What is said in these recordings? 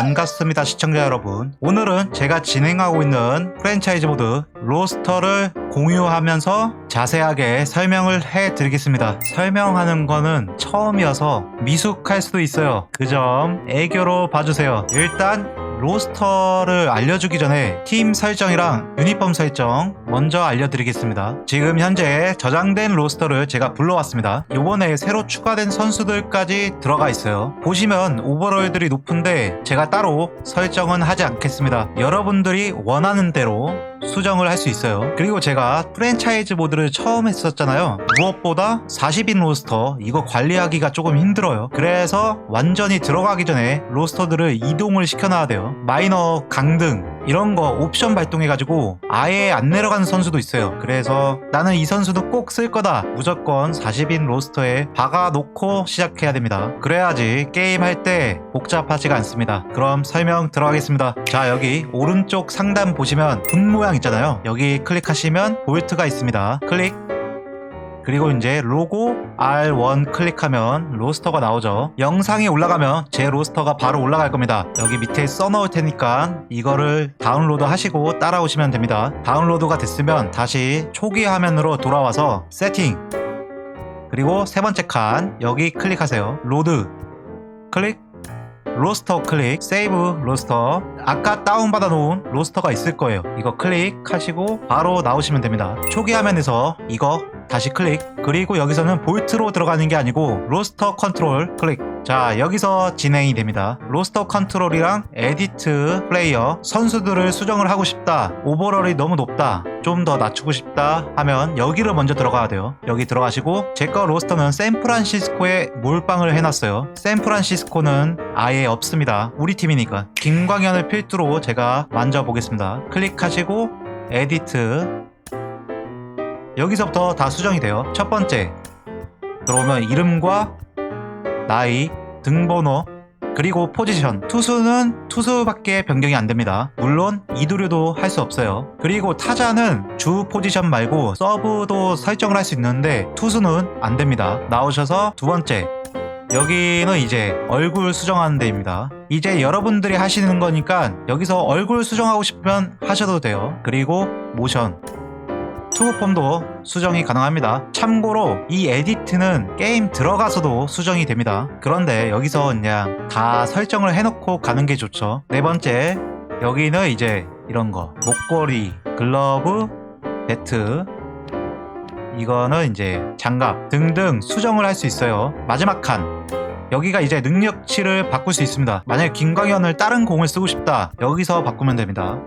반갑습니다 시청자 여러분. 오늘은 제가 진행하고 있는 프랜차이즈 모드 로스터를 공유하면서 자세하게 설명을 해 드리겠습니다 설명하는 거는 처음이어서 미숙할 수도 있어요 그 점 애교로 봐주세요 일단 로스터를 알려주기 전에 팀 설정이랑 유니폼 설정 먼저 알려드리겠습니다. 지금 현재 저장된 로스터를 제가 불러왔습니다. 요번에 새로 추가된 선수들까지 들어가 있어요. 보시면 오버롤들이 높은데 제가 따로 설정은 하지 않겠습니다. 여러분들이 원하는 대로 수정을 할 수 있어요. 그리고 제가 프랜차이즈 모드를 처음 했었잖아요. 무엇보다 40인 로스터 이거 관리하기가 조금 힘들어요. 그래서 완전히 들어가기 전에 로스터들을 이동을 시켜놔야 돼요. 마이너 강등 이런 거 옵션 발동해가지고 아예 안 내려가는 선수도 있어요. 그래서 나는 이 선수도 꼭 쓸 거다. 무조건 40인 로스터에 박아놓고 시작해야 됩니다. 그래야지 게임할 때 복잡하지가 않습니다. 그럼 설명 들어가겠습니다. 자 여기 오른쪽 상단 보시면 분 모양 있잖아요. 여기 클릭하시면 볼트가 있습니다. 클릭 그리고 이제 로고 R1 클릭하면 로스터가 나오죠. 영상이 올라가면 제 로스터가 바로 올라갈 겁니다. 여기 밑에 써놓을 테니까 이거를 다운로드 하시고 따라오시면 됩니다. 다운로드가 됐으면 다시 초기 화면으로 돌아와서 세팅 그리고 세 번째 칸 여기 클릭하세요. 로드 클릭 로스터 클릭 세이브 로스터 아까 다운받아 놓은 로스터가 있을 거예요 이거 클릭하시고 바로 나오시면 됩니다 초기 화면에서 이거 다시 클릭. 그리고 여기서는 볼트로 들어가는 게 아니고 로스터 컨트롤 클릭. 자 여기서 진행이 됩니다. 로스터 컨트롤이랑 에디트 플레이어 선수들을 수정을 하고 싶다. 오버롤이 너무 높다. 좀 더 낮추고 싶다 하면 여기를 먼저 들어가야 돼요. 여기 들어가시고 제 거 로스터는 샌프란시스코에 몰빵을 해놨어요. 샌프란시스코는 아예 없습니다. 우리 팀이니까. 김광현을 필두로 제가 만져보겠습니다. 클릭하시고 에디트 여기서부터 다 수정이 돼요. 첫 번째 들어오면 이름과 나이, 등번호, 그리고 포지션. 투수는 투수밖에 변경이 안 됩니다. 물론 이두류도 할 수 없어요. 그리고 타자는 주 포지션 말고 서브도 설정을 할 수 있는데 투수는 안 됩니다. 나오셔서 두 번째 여기는 이제 얼굴 수정하는 데입니다. 이제 여러분들이 하시는 거니까 여기서 얼굴 수정하고 싶으면 하셔도 돼요. 그리고 모션. 투구폼도 수정이 가능합니다. 참고로 이 에디트는 게임 들어가서도 수정이 됩니다. 그런데 여기서 그냥 다 설정을 해놓고 가는 게 좋죠. 네 번째, 여기는 이제 이런 거. 목걸이, 글러브, 배트, 이거는 이제 장갑 등등 수정을 할 수 있어요. 마지막 칸. 여기가 이제 능력치를 바꿀 수 있습니다. 만약 김광현을 다른 공을 쓰고 싶다. 여기서 바꾸면 됩니다.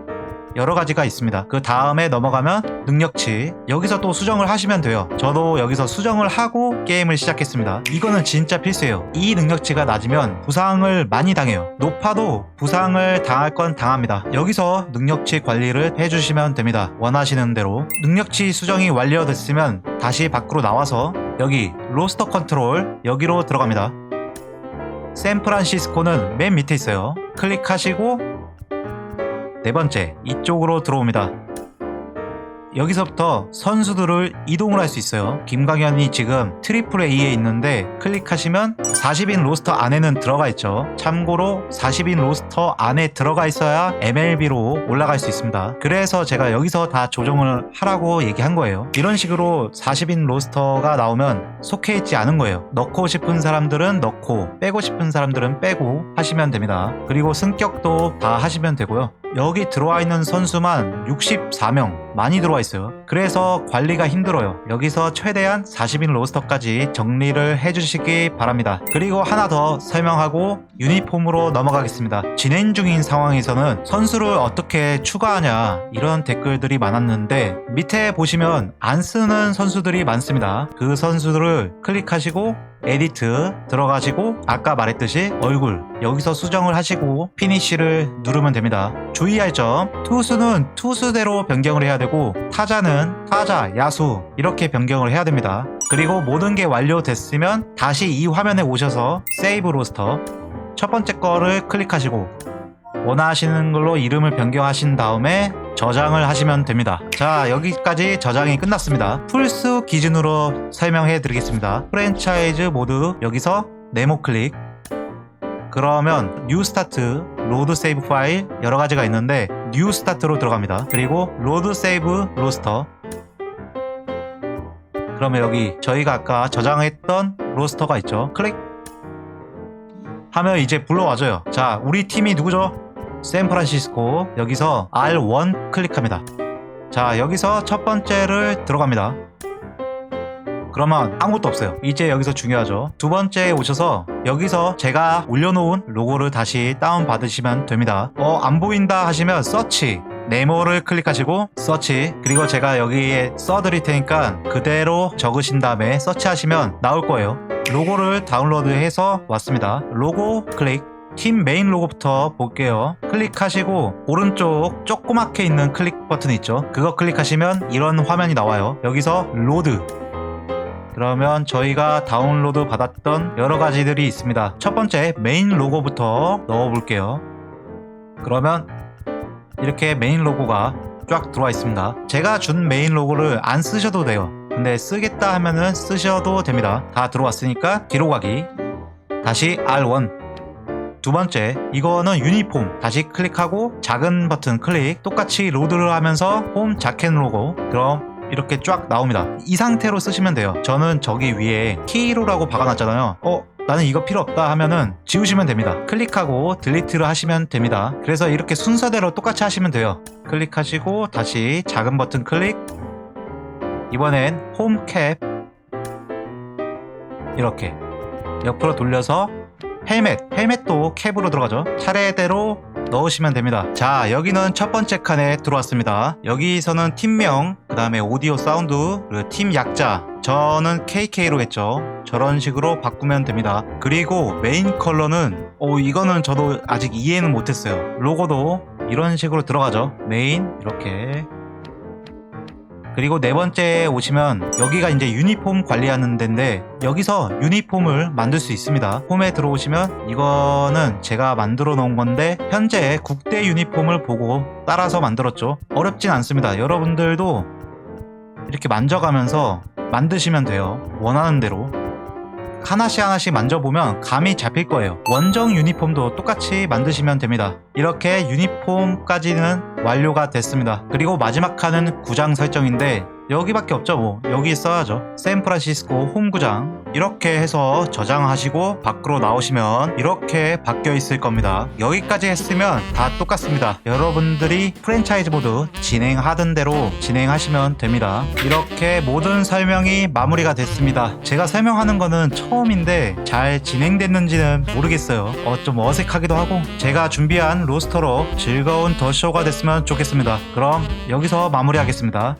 여러 가지가 있습니다. 그 다음에 넘어가면 능력치. 여기서 또 수정을 하시면 돼요. 저도 여기서 수정을 하고 게임을 시작했습니다. 이거는 진짜 필수예요. 이 능력치가 낮으면 부상을 많이 당해요. 높아도 부상을 당할 건 당합니다. 여기서 능력치 관리를 해주시면 됩니다. 원하시는 대로. 능력치 수정이 완료됐으면 다시 밖으로 나와서 여기 로스터 컨트롤 여기로 들어갑니다. 샌프란시스코는 맨 밑에 있어요. 클릭하시고 네 번째, 이쪽으로 들어옵니다. 여기서부터 선수들을 이동을 할 수 있어요. 김광현이 지금 트리플 A에 있는데 클릭하시면 40인 로스터 안에는 들어가 있죠. 참고로 40인 로스터 안에 들어가 있어야 MLB로 올라갈 수 있습니다. 그래서 제가 여기서 다 조정을 하라고 얘기한 거예요. 이런 식으로 40인 로스터가 나오면 속해 있지 않은 거예요. 넣고 싶은 사람들은 넣고 빼고 싶은 사람들은 빼고 하시면 됩니다. 그리고 승격도 다 하시면 되고요. 여기 들어와 있는 선수만 64명 많이 들어와 있어요. 그래서 관리가 힘들어요. 여기서 최대한 40인 로스터까지 정리를 해주시기 바랍니다. 그리고 하나 더 설명하고 유니폼으로 넘어가겠습니다. 진행 중인 상황에서는 선수를 어떻게 추가하냐 이런 댓글들이 많았는데 밑에 보시면 안 쓰는 선수들이 많습니다. 그 선수들을 클릭하시고 에디트 들어가시고 아까 말했듯이 얼굴 여기서 수정을 하시고 피니쉬를 누르면 됩니다. 주의할 점 투수는 투수대로 변경을 해야 되고 타자는 타자, 야수 이렇게 변경을 해야 됩니다. 그리고 모든 게 완료됐으면 다시 이 화면에 오셔서 세이브 로스터 첫 번째 거를 클릭하시고 원하시는 걸로 이름을 변경하신 다음에 저장을 하시면 됩니다. 자, 여기까지 저장이 끝났습니다. 풀스 기준으로 설명해 드리겠습니다. 프랜차이즈 모드 여기서 네모 클릭 그러면 뉴 스타트 로드 세이브 파일 여러 가지가 있는데 뉴 스타트로 들어갑니다. 그리고 로드 세이브 로스터 그러면 여기 저희가 아까 저장했던 로스터가 있죠. 클릭 하면 이제 불러와줘요. 자, 우리 팀이 누구죠? 샌프란시스코. 여기서 R1 클릭합니다. 자, 여기서 첫 번째를 들어갑니다. 그러면 아무것도 없어요. 이제 여기서 중요하죠. 두 번째에 오셔서 여기서 제가 올려놓은 로고를 다시 다운받으시면 됩니다. 어, 안 보인다 하시면 서치. 네모를 클릭하시고 서치 그리고 제가 여기에 써드릴 테니까 그대로 적으신 다음에 서치하시면 나올 거예요 로고를 다운로드해서 왔습니다 로고 클릭 팀 메인 로고부터 볼게요 클릭하시고 오른쪽 조그맣게 있는 클릭 버튼 있죠 그거 클릭하시면 이런 화면이 나와요 여기서 로드 그러면 저희가 다운로드 받았던 여러 가지들이 있습니다 첫 번째 메인 로고부터 넣어 볼게요 그러면 이렇게 메인 로고가 쫙 들어와 있습니다. 제가 준 메인 로고를 안 쓰셔도 돼요. 근데 쓰겠다 하면은 쓰셔도 됩니다. 다 들어왔으니까 뒤로 가기. 다시 R1. 두 번째, 이거는 유니폼. 다시 클릭하고 작은 버튼 클릭. 똑같이 로드를 하면서 홈 자켓 로고. 그럼 이렇게 쫙 나옵니다. 이 상태로 쓰시면 돼요. 저는 저기 위에 키로라고 박아놨잖아요. 어? 나는 이거 필요 없다 하면은 지우시면 됩니다. 클릭하고 딜리트를 하시면 됩니다. 그래서 이렇게 순서대로 똑같이 하시면 돼요. 클릭하시고 다시 작은 버튼 클릭. 이번엔 홈 캡. 이렇게 옆으로 돌려서 헬멧. 헬멧도 캡으로 들어가죠. 차례대로 넣으시면 됩니다. 자, 여기는 첫 번째 칸에 들어왔습니다. 여기서는 팀명, 그 다음에 오디오 사운드, 그리고 팀 약자. 저는 KK로 했죠. 저런 식으로 바꾸면 됩니다. 그리고 메인 컬러는, 오, 이거는 저도 아직 이해는 못했어요. 로고도 이런 식으로 들어가죠. 메인, 이렇게. 그리고 네 번째에 오시면 여기가 이제 유니폼 관리하는 데인데 여기서 유니폼을 만들 수 있습니다. 홈에 들어오시면 이거는 제가 만들어 놓은 건데 현재 국대 유니폼을 보고 따라서 만들었죠. 어렵진 않습니다. 여러분들도 이렇게 만져가면서 만드시면 돼요. 원하는 대로. 하나씩 하나씩 만져보면 감이 잡힐 거예요. 원정 유니폼도 똑같이 만드시면 됩니다. 이렇게 유니폼까지는 완료가 됐습니다. 그리고 마지막 칸은 구장 설정인데 여기밖에 없죠 뭐. 여기 써야죠. 샌프란시스코 홈구장. 이렇게 해서 저장하시고 밖으로 나오시면 이렇게 바뀌어 있을 겁니다. 여기까지 했으면 다 똑같습니다. 여러분들이 프랜차이즈 모드 진행하던 대로 진행하시면 됩니다. 이렇게 모든 설명이 마무리가 됐습니다. 제가 설명하는 거는 처음인데 잘 진행됐는지는 모르겠어요. 어, 좀 어색하기도 하고 제가 준비 한 로스터로 즐거운 더쇼가 됐으면 좋겠습니다. 그럼 여기서 마무리하겠습니다